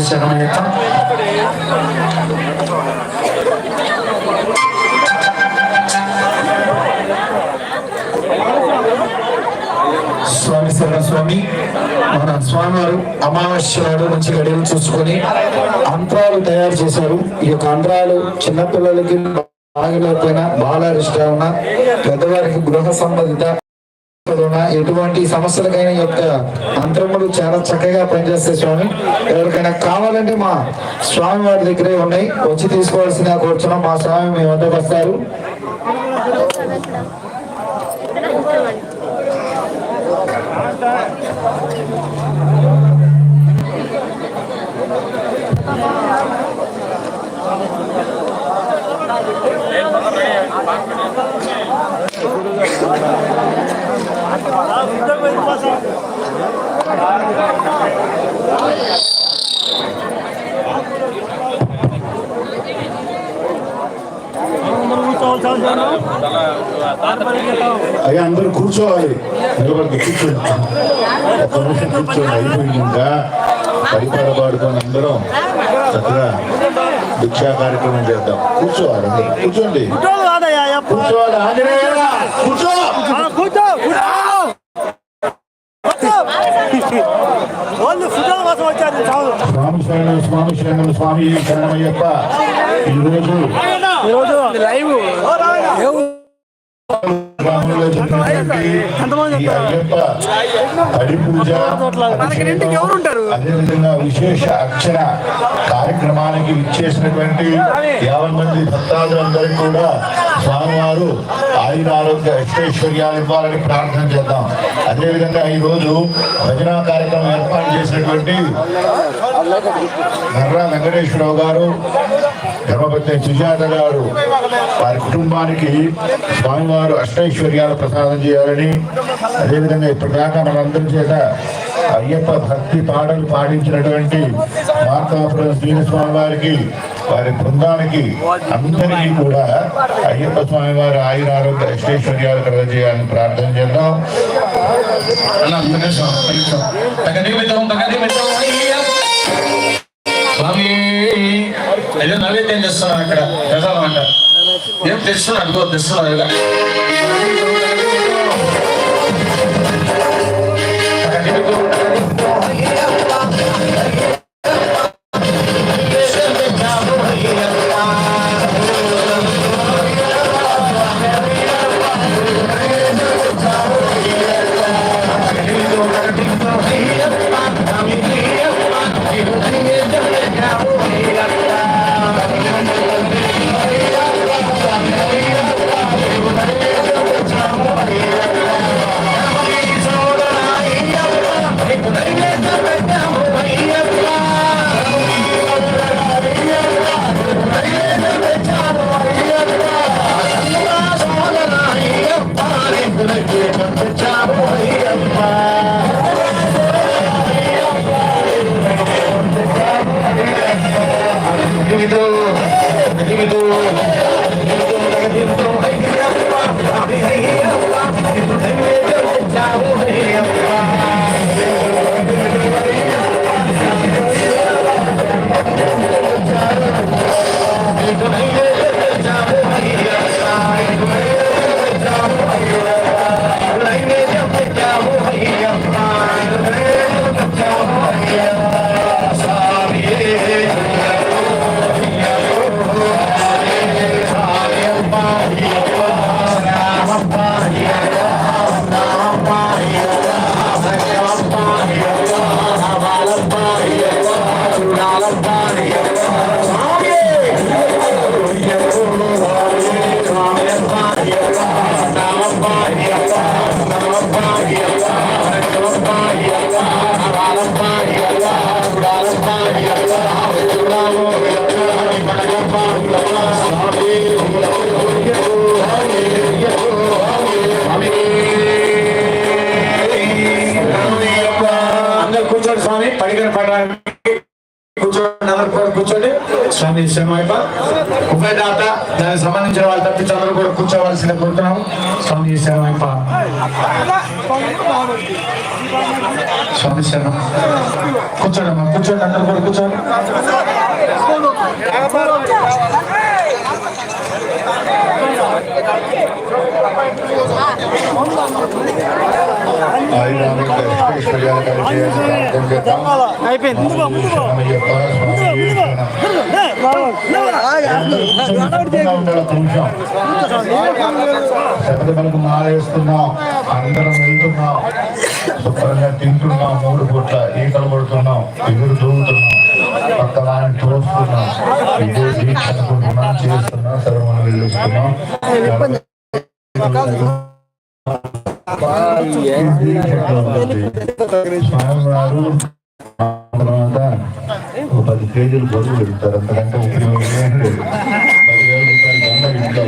శరణమయ్యప్ప స్వామి? శరణ స్వామి మన స్వామివారు అమావాస్య నాడు నుంచి గడియలు చూసుకొని అంతరాలు తయారు చేశారు. ఈ యొక్క అంతరాలు చిన్నపిల్లలకి బాగలేకపోయినా బాలారిష్ట ఉన్న పెద్దవారికి గృహ సంబంధిత ఎటువంటి సమస్యలకైనా యొక్క అంతరములు చాలా చక్కగా పనిచేస్తాయి స్వామి. ఎవరికైనా కావాలంటే మా స్వామి వారి దగ్గరే ఉన్నాయి. వచ్చి తీసుకోవాల్సిన కోరుచున్నాం మా స్వామి మీ వద్దకు వస్తారు. అయ్యా అందరూ కూర్చోవాలి. నిలబడి కూర్చోండి. ఒక నిమిషం కూర్చోండి. అయిపోయిందా? పరిపాల పాడుకొని అందరం చక్కగా భిక్షా కార్యక్రమం చేద్దాం. కూర్చోవాలి. కూర్చోండి. కూర్చోవాలి ఆంజనేయుడా, కూర్చో. కూర్చో. వాళ్ళు ఫుట్బాల్ కోసం వచ్చారు. చాలు. స్వామి శరణం స్వామి శరణం స్వామి శరణమయ్యప్ప. ఈరోజు ఈరోజు లైవ్ ఈ అయ్యప్ప హరి పూజ అదేవిధంగా విశేష అక్షర కార్యక్రమానికి ఇచ్చేసినటువంటి యాభై మంది భక్తాదులందరికీ కూడా స్వామివారు ఆయుర ఆరోగ్య అష్టైశ్వర్యాలు ఇవ్వాలని ప్రార్థన చేద్దాం. అదేవిధంగా ఈ రోజు భజన కార్యక్రమం ఏర్పాటు చేసినటువంటి నర్రా వెంకటేశ్వరరావు గారు ధర్మపత్ని సుజాత గారు వారి కుటుంబానికి స్వామివారు అష్టైశ్వర్యాలు ప్రసాదం చేయాలని అదేవిధంగా ఇప్పటిదాకా మనందరి చేత అయ్యప్ప భక్తి పాటలు పాడించినటువంటి మార్కాపురం శ్రీనిస్వామి వారికి వారి బృందానికి అందరికీ కూడా అయ్యప్ప స్వామి వారి ఆయుర ఆరోగ్య అష్టైశ్వర్యాలు కలగజేయాలని ప్రార్థన చేద్దాం. స్వామి. అదే నైవేద్యం చేస్తున్నాను అక్కడ. ప్రసాదం అంట ఏం తెస్తున్నా అనుకో తెస్తున్నా ఇలా స్వామి పడిగిన పడడానికి కూర్చోండి అందరు కూడా కూర్చోండి. స్వామి శ్రమైప ఉభయదాత దానికి సంబంధించిన వాళ్ళు తప్పించి అందరూ కూడా కూర్చోవలసిన కోరుతున్నాం స్వామి శ్రమైప స్వామి శరణం కూర్చోండి అమ్మా కూర్చోండి అందరు కూడా కూర్చోండి. ఆయన అయిపోయింది శబరిమలకు మాలేస్తున్నాం అందరం వెళ్తున్నాం శుభ్రంగా తింటున్నాం మూడు పూట్ల ఈకలు కొడుతున్నాం ఎగురు దూగుతున్నాం పక్క వారిని చూస్తున్నాం ఇదే దీక్ష అనుకుంటున్నాం చేస్తున్నాం సర్వమని వెళ్ళిస్తున్నాం పది కేజీలు బరువు పెడతారు అంతకంటే ఉపయోగం